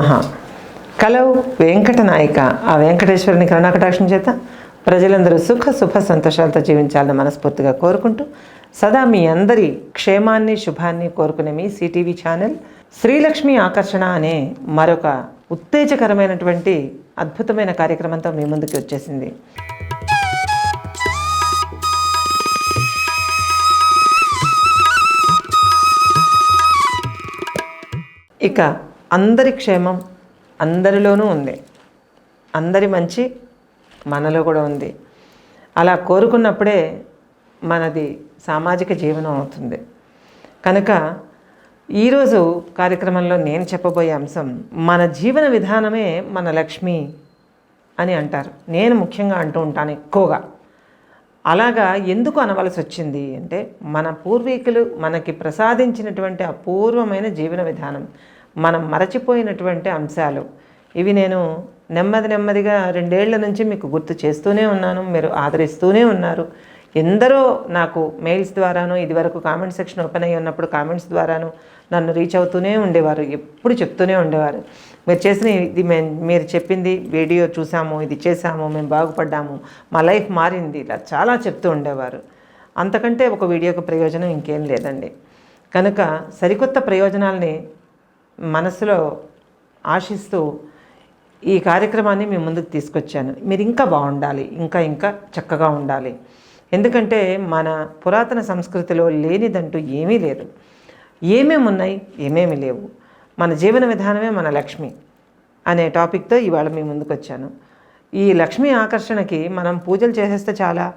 నమ. కలవు వెంకటనాయిక. ఆ వెంకటేశ్వరుని కరుణాకటాక్షం చేత ప్రజలందరూ సుఖ సుఖ సంతోషాలతో జీవించాలని మనస్ఫూర్తిగా కోరుకుంటూ సదా మీ అందరి క్షేమాన్ని శుభాన్ని కోరుకునే మీ సిటీవీ ఛానల్ శ్రీలక్ష్మి ఆకర్షణ అనే మరొక ఉత్తేజకరమైనటువంటి అద్భుతమైన కార్యక్రమంతో మీ ముందుకు వచ్చేసింది. ఇక అందరి క్షేమం అందరిలోనూ ఉంది. అందరి మంచి మనలో కూడా ఉంది. అలా కోరుకున్నప్పుడే మనది సామాజిక జీవనం అవుతుంది. కనుక ఈరోజు కార్యక్రమంలో నేను చెప్పబోయే అంశం మన జీవన విధానమే మన లక్ష్మి అని అంటారు. నేను ముఖ్యంగా అంటూ ఉంటాను ఎక్కువగా. అలాగా ఎందుకు అనవలసి వచ్చింది అంటే మన పూర్వీకులు మనకి ప్రసాదించినటువంటి అపూర్వమైన జీవన విధానం మనం మరచిపోయినటువంటి అంశాలు. ఇవి నేను నెమ్మది నెమ్మదిగా రెండేళ్ళ నుంచి మీకు గుర్తు చేస్తూనే ఉన్నాను మీరు ఆదరిస్తూనే ఉన్నారు. ఎందరో నాకు మెయిల్స్ ద్వారాను ఇదివరకు కామెంట్ సెక్షన్ ఓపెన్ అయ్యి ఉన్నప్పుడు కామెంట్స్ ద్వారాను నన్ను రీచ్ అవుతూనే ఉండేవారు ఎప్పుడు చెప్తూనే ఉండేవారు. మీరు చేసిన ఇది మే మీరు చెప్పింది వీడియో చూసాము ఇది చేసాము మేము బాగుపడ్డాము మా లైఫ్ మారింది ఇలా చాలా చెప్తూ ఉండేవారు. అంతకంటే ఒక వీడియోకి ప్రయోజనం ఇంకేం లేదండి. కనుక సరికొత్త ప్రయోజనాల్ని మనసులో ఆశిస్తూ ఈ కార్యక్రమాన్ని మీ ముందుకు తీసుకొచ్చాను. మీరు ఇంకా బాగుండాలి ఇంకా ఇంకా చక్కగా ఉండాలి. ఎందుకంటే మన పురాతన సంస్కృతిలో లేనిదంటూ ఏమీ లేదు. ఏమేమి ఉన్నాయి ఏమేమి లేవు. మన జీవన విధానమే మన లక్ష్మి అనే టాపిక్తో ఇవాళ మీ ముందుకు వచ్చాను. ఈ లక్ష్మీ ఆకర్షణకి మనం పూజలు చేసేస్తే చాలా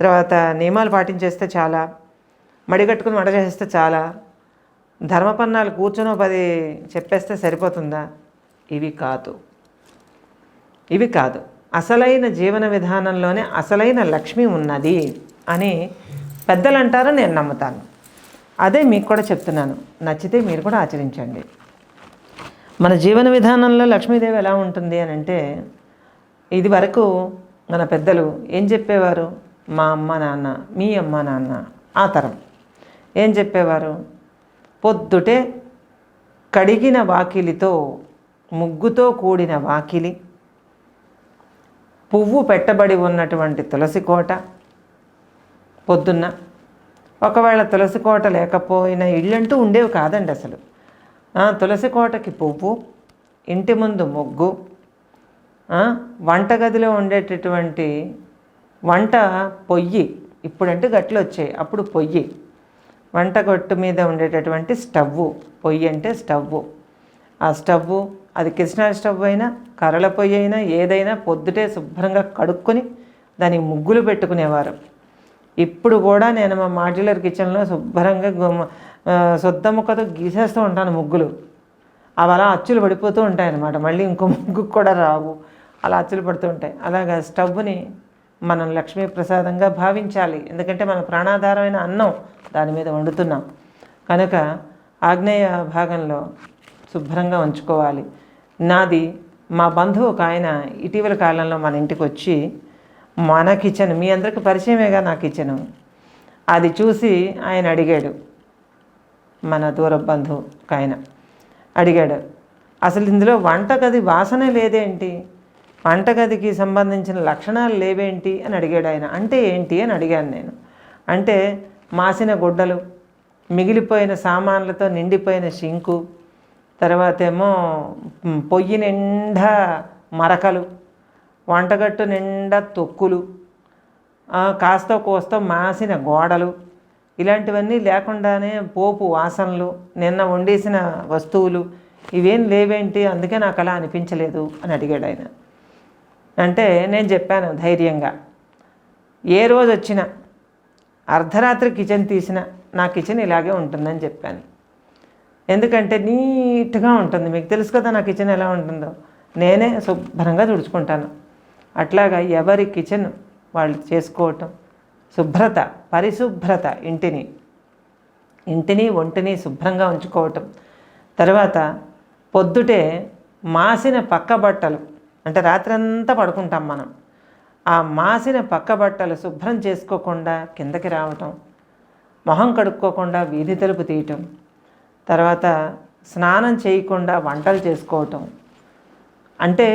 తర్వాత నియమాలు పాటించేస్తే చాలా మడిగట్టుకుని మడ చేసేస్తే చాలా ధర్మపన్నాలు కూర్చొని పది చెప్పేస్తే సరిపోతుందా? ఇవి కాదు. ఇవి కాదు. అసలైన జీవన విధానంలోనే అసలైన లక్ష్మి ఉన్నది అని పెద్దలు అంటారు నేను నమ్ముతాను. అదే మీకు కూడా చెప్తున్నాను. నచ్చితే మీరు కూడా ఆచరించండి. మన జీవన విధానంలో లక్ష్మీదేవి ఎలా ఉంటుంది అని అంటే ఇది వరకు మన పెద్దలు ఏం చెప్పేవారు? మా అమ్మ నాన్న మీ అమ్మ నాన్న ఆ తరం. ఏం చెప్పేవారు? పొద్దుటే కడిగిన వాకిలితో ముగ్గుతో కూడిన వాకిలి పువ్వు పెట్టబడి ఉన్నటువంటి తులసి కోట పొద్దున్న. ఒకవేళ తులసి కోట లేకపోయినా ఇళ్ళంటూ ఉండేవి కాదండి అసలు. తులసి కోటకి పువ్వు ఇంటి ముందు ముగ్గు వంటగదిలో ఉండేటటువంటి వంట పొయ్యి ఇప్పుడంటే గట్లు వచ్చాయి అప్పుడు పొయ్యి. వంటగొట్టు మీద ఉండేటటువంటి స్టవ్వు పొయ్యి అంటే స్టవ్వు. ఆ స్టవ్వు అది కృష్ణా స్టవ్ అయినా కర్రల పొయ్యి అయినా ఏదైనా పొద్దుటే శుభ్రంగా కడుక్కొని దానికి ముగ్గులు పెట్టుకునేవారు. ఇప్పుడు కూడా నేను మా మాడ్యులర్ కిచెన్లో శుభ్రంగా శుద్ధ ముక్కతో గీసేస్తూ ఉంటాను ముగ్గులు. అవి అలా అచ్చులు పడిపోతూ ఉంటాయి అన్నమాట మళ్ళీ ఇంకో ముగ్గుకు కూడా రావు. అలా అచ్చులు పడుతూ ఉంటాయి. అలాగా స్టవ్ని మనం లక్ష్మీ ప్రసాదంగా భావించాలి. ఎందుకంటే మన ప్రాణాధారమైన అన్నం దాని మీద వండుతున్నాం. కనుక ఆగ్నేయ భాగంలో శుభ్రంగా ఉంచుకోవాలి. నాది మా బంధువు ఒక ఆయన ఇటీవల కాలంలో మన ఇంటికి వచ్చి మన కిచెన్ మీ అందరికి పరిచయమేగా నా కిచెను? అది చూసి ఆయన అడిగాడు. మన దూర బంధువు ఒక ఆయన అడిగాడు. అసలు ఇందులో వంటగది వాసనే లేదేంటి? వంటగదికి సంబంధించిన లక్షణాలు లేవేంటి అని అడిగాడు ఆయన. అంటే ఏంటి అని అడిగాను నేను. అంటే మాసిన గుడ్డలు మిగిలిపోయిన సామాన్లతో నిండిపోయిన షింకు తర్వాత ఏమో పొయ్యి నిండా మరకలు వంటగట్టు నిండా తొక్కులు కాస్తో కోస్తో మాసిన గోడలు ఇలాంటివన్నీ లేకుండానే పోపు వాసనలు నిన్న వండేసిన వస్తువులు ఇవేం లేవేంటి అందుకే నాకు అలా అనిపించలేదు అని అడిగాడు ఆయన. అంటే నేను చెప్పాను ధైర్యంగా. ఏ రోజు వచ్చినా అర్ధరాత్రి కిచెన్ తీసినా నా కిచెన్ ఇలాగే ఉంటుందని చెప్పాను. ఎందుకంటే నీట్గా ఉంటుంది. మీకు తెలుసు కదా నా కిచెన్ ఎలా ఉంటుందో. నేనే శుభ్రంగా తుడుచుకుంటాను. అట్లాగా ఎవరి కిచెన్ వాళ్ళు చేసుకోవటం శుభ్రత పరిశుభ్రత ఇంటిని ఇంటిని ఒంటిని శుభ్రంగా ఉంచుకోవటం. తర్వాత పొద్దుటే మాసిన పక్క బట్టలు అంటే రాత్రంతా పడుకుంటాం మనం. ఆ మాసిన పక్క బట్టలు శుభ్రం చేసుకోకుండా కిందకి రావటం మొహం కడుక్కోకుండా వీధి తలుపు తీయటం తర్వాత స్నానం చేయకుండా వంటలు చేసుకోవటం. అంటే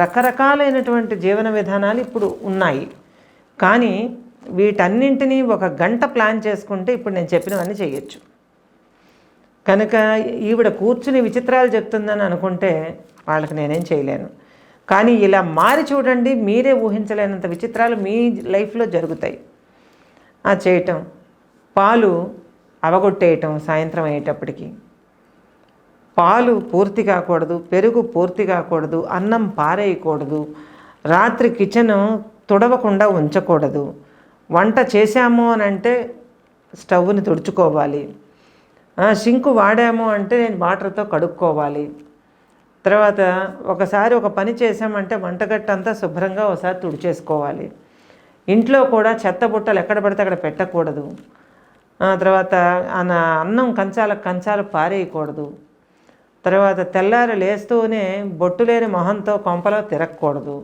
రకరకాలైనటువంటి జీవన విధానాలు ఇప్పుడు ఉన్నాయి. కానీ వీటన్నింటినీ ఒక గంట ప్లాన్ చేసుకుంటే ఇప్పుడు నేను చెప్పినవన్నీ చేయొచ్చు. కనుక ఈవిడ కూర్చుని విచిత్రాలు చెప్తుందని అనుకుంటే వాళ్ళకి నేనేం చేయలేను. కానీ ఇలా మారి చూడండి మీరే ఊహించలేనంత విచిత్రాలు మీ లైఫ్లో జరుగుతాయి. ఆ చేయటం పాలు అవగొట్టేయటం సాయంత్రం అయ్యేటప్పటికి. పాలు పూర్తి కాకూడదు పెరుగు పూర్తి కాకూడదు అన్నం పారేయకూడదు రాత్రి కిచెన్ తుడవకుండా ఉంచకూడదు. వంట చేశాము అని అంటే స్టవ్ని తుడుచుకోవాలి. సింకు వాడాము అంటే నేను వాటర్తో కడుక్కోవాలి. తర్వాత ఒకసారి ఒక పని చేసామంటే వంటగట్టు అంతా శుభ్రంగా ఒకసారి తుడిచేసుకోవాలి. ఇంట్లో కూడా చెత్త బుట్టలు ఎక్కడ పడితే అక్కడ పెట్టకూడదు. ఆ తర్వాత అన్నం కంచాల కంచాలు పారేయకూడదు. తర్వాత తెల్లారి లేస్తూనే బొట్టు లేని మొహంతో కొంపలో తిరగకూడదు.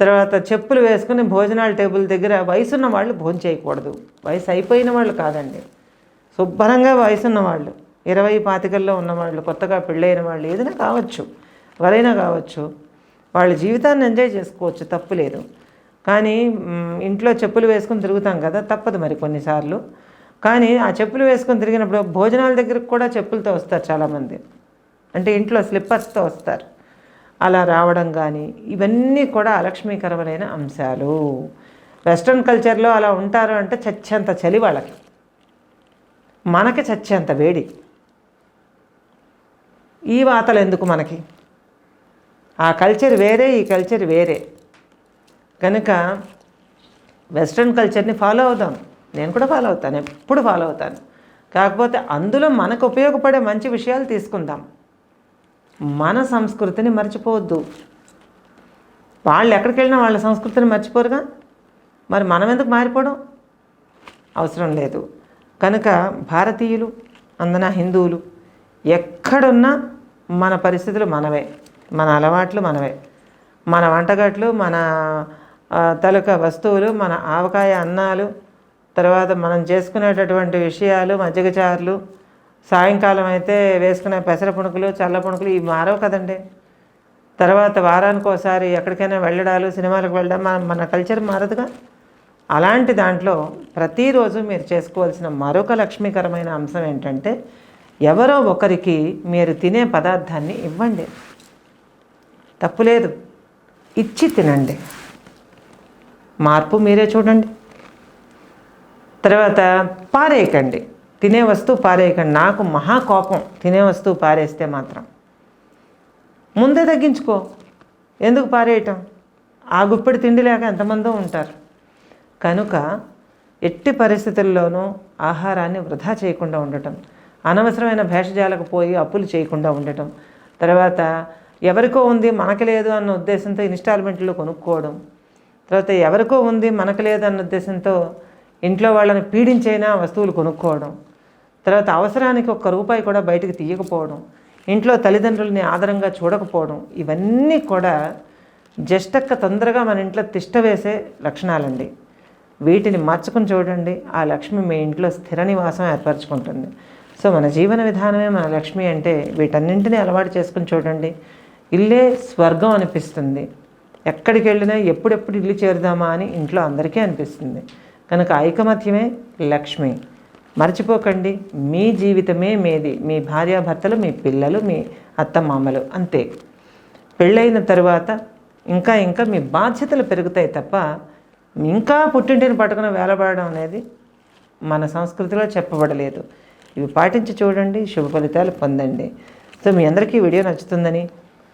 తర్వాత చెప్పులు వేసుకుని భోజనాల టేబుల్ దగ్గర వయసున్న వాళ్ళు భోజనం చేయకూడదు వయసు అయిపోయిన వాళ్ళు కాదండి. శుభ్రంగా వయసున్న వాళ్ళు ఇరవై పాతికల్లో ఉన్నవాళ్ళు కొత్తగా పెళ్ళైన వాళ్ళు ఏదైనా కావచ్చు ఎవరైనా కావచ్చు వాళ్ళ జీవితాన్ని ఎంజాయ్ చేసుకోవచ్చు తప్పు లేదు. కానీ ఇంట్లో చెప్పులు వేసుకుని తిరుగుతాం కదా తప్పదు మరి కొన్నిసార్లు. కానీ ఆ చెప్పులు వేసుకొని తిరిగినప్పుడు భోజనాల దగ్గరకు కూడా చెప్పులతో వస్తారు చాలామంది. అంటే ఇంట్లో స్లిప్పర్స్తో వస్తారు. అలా రావడం కానీ ఇవన్నీ కూడా అలక్ష్మీకరమైన అంశాలు. వెస్ట్రన్ కల్చర్లో అలా ఉంటారు అంటే చచ్చేంత చలి వాళ్ళకి. మనకి చచ్చేంత వేడి. ఈ వాతలు ఎందుకు మనకి? ఆ కల్చర్ వేరే ఈ కల్చర్ వేరే. కనుక వెస్ట్రన్ కల్చర్ని ఫాలో అవుదాం. నేను కూడా ఫాలో అవుతాను ఎప్పుడు ఫాలో అవుతాను. కాకపోతే అందులో మనకు ఉపయోగపడే మంచి విషయాలు తీసుకుందాం. మన సంస్కృతిని మర్చిపోవద్దు. వాళ్ళు ఎక్కడికి వెళ్ళినా వాళ్ళ సంస్కృతిని మర్చిపోరుగా? మరి మనం ఎందుకు మారిపోవడం? అవసరం లేదు. కనుక భారతీయులు అందన హిందువులు ఎక్కడున్నా మన పరిస్థితులు మనవే మన అలవాట్లు మనవే. మన వంటగట్లు మన తలుక వస్తువులు మన ఆవకాయ అన్నాలు తర్వాత మనం చేసుకునేటటువంటి విషయాలు మజ్జిగచారులు సాయంకాలం అయితే వేసుకునే పెసర పుణుకులు చల్ల పుణుకులు ఇవి మారవు కదండి. తర్వాత వారానికి ఒకసారి ఎక్కడికైనా వెళ్ళడాలు సినిమాలకు వెళ్ళడం మన మన కల్చర్ మారదుగా? అలాంటి దాంట్లో ప్రతిరోజు మీరు చేసుకోవాల్సిన మరొక లక్ష్మీకరమైన అంశం ఏంటంటే ఎవరో ఒకరికి మీరు తినే పదార్థాన్ని ఇవ్వండి. తప్పులేదు ఇచ్చి తినండి. మార్పు మీరే చూడండి. తర్వాత పారేయకండి. తినే వస్తువు పారేయకండి. నాకు మహా కోపం. తినే వస్తువు పారేస్తే మాత్రం. ముందే తగ్గించుకో. ఎందుకు పారేయటం? ఆ గుప్పెడి తిండి లేక ఎంతమందో ఉంటారు. కనుక ఎట్టి పరిస్థితుల్లోనూ ఆహారాన్ని వృధా చేయకుండా ఉండటం. అనవసరమైన భేషజాలకు పోయి అప్పులు చేయకుండా ఉండటం తర్వాత ఎవరికో ఉంది మనకు లేదు అన్న ఉద్దేశంతో ఇన్స్టాల్మెంట్లు కొనుక్కోవడం తర్వాత ఎవరికో ఉంది మనకు లేదు అన్న ఉద్దేశంతో ఇంట్లో వాళ్ళని పీడించైనా వస్తువులు కొనుక్కోవడం తర్వాత అవసరానికి ఒక్క రూపాయి కూడా బయటకు తీయకపోవడం ఇంట్లో తల్లిదండ్రులని ఆదరంగా చూడకపోవడం ఇవన్నీ కూడా జస్టక్క తొందరగా మన ఇంట్లో తిష్ట వేసే లక్షణాలండి. వీటిని మార్చుకుని చూడండి. ఆ లక్ష్మి మీ ఇంట్లో స్థిర నివాసం ఏర్పరచుకుంటుంది. సో మన జీవన విధానమే మన లక్ష్మి అంటే వీటన్నింటినీ అలవాటు చేసుకుని చూడండి. ఇల్లే స్వర్గం అనిపిస్తుంది. ఎక్కడికి వెళ్ళినా ఎప్పుడెప్పుడు ఇల్లు చేరుదామా అని ఇంట్లో అందరికీ అనిపిస్తుంది. కనుక ఐకమత్యమే లక్ష్మి. మర్చిపోకండి మీ జీవితమే మీది. మీ భార్యాభర్తలు మీ పిల్లలు మీ అత్తమామలు అంతే. పెళ్ళైన తర్వాత ఇంకా ఇంకా మీ బాధ్యతలు పెరుగుతాయి తప్ప ఇంకా పుట్టింటిని పట్టుకుని వేలబడడం అనేది మన సంస్కృతిలో చెప్పబడలేదు. ఇవి పాటించి చూడండి శుభ ఫలితాలు పొందండి. సో మీ అందరికీ వీడియో నచ్చుతుందని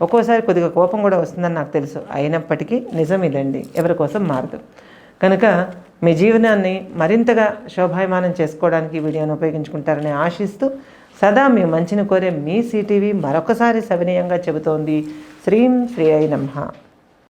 ఒక్కోసారి కొద్దిగా కోపం కూడా వస్తుందని నాకు తెలుసు. అయినప్పటికీ నిజం ఇదండి. ఎవరి కోసం మారదు. కనుక మీ జీవనాన్ని మరింతగా శోభాయమానం చేసుకోవడానికి వీడియోను ఉపయోగించుకుంటారని ఆశిస్తూ సదా మీ మంచిని కోరే మీ సిటీవీ మరొకసారి సవినయంగా చెబుతోంది శ్రీం శ్రీ అయి నమ్మ